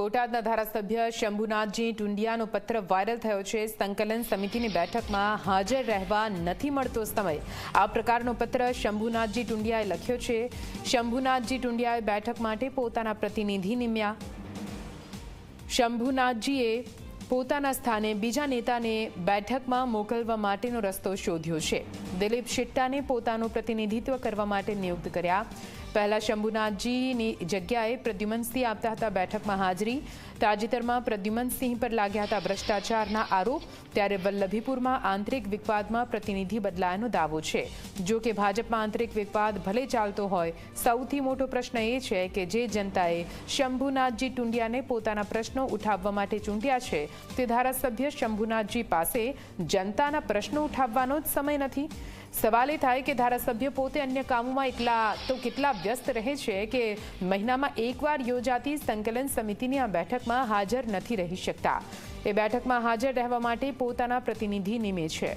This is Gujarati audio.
બોટાદના ધારાસભ્ય શંભુનાથજી ટુંડિયાનો પત્ર વાયરલ થયો છે. સંકલન સમિતિની બેઠકમાં હાજર રહેવા નથી મળતો સમય. આ પ્રકારનો પત્ર શંભુનાથજી ટુંડિયાએ લખ્યો છે. શંભુનાથજી ટુંડિયાએ બેઠક માટે પોતાના પ્રતિનિધિ નિમ્યા. શંભુનાથજીએ પોતાના સ્થાને બીજા નેતાને બેઠકમાં મોકલવા માટેનો રસ્તો શોધ્યો છે. દિલીપ શિટ્ટાને પોતાનું પ્રતિનિધિત્વ કરવા માટે નિયુક્ત કર્યા. પહેલા શંભુનાથજીની જગ્યાએ પ્રદ્યુમનસિંહ આપતા હતા બેઠકમાં હાજરી. તાજેતરમાં પ્રદ્યુમનસિંહ પર લાગ્યા હતા ભ્રષ્ટાચારના આરોપ. ત્યારે વલ્લભીપુરમાં આંતરિક વિવાદમાં પ્રતિનિધિ બદલાયાનો દાવો છે. જો કે ભાજપમાં આંતરિક વિવાદ ભલે ચાલતો હોય, સૌથી મોટો પ્રશ્ન એ છે કે જે જનતાએ શંભુનાથજી ટુંડિયાને પોતાના પ્રશ્નો ઉઠાવવા માટે ચૂંટ્યા છે તે ધારાસભ્ય શંભુનાથજી પાસે જનતાના પ્રશ્નો ઉઠાવવાનો જ સમય નથી. સવાલ એ થાય કે ધારાસભ્ય પોતે અન્ય કામોમાં એટલા તો કેટલા વ્યસ્ત રહે છે કે મહિનામાં એકવાર યોજાતી સંકલન સમિતિની આ બેઠકમાં હાજર નથી રહી શકતા. એ બેઠકમાં હાજર રહેવા માટે પોતાના પ્રતિનિધિ નિમે છે.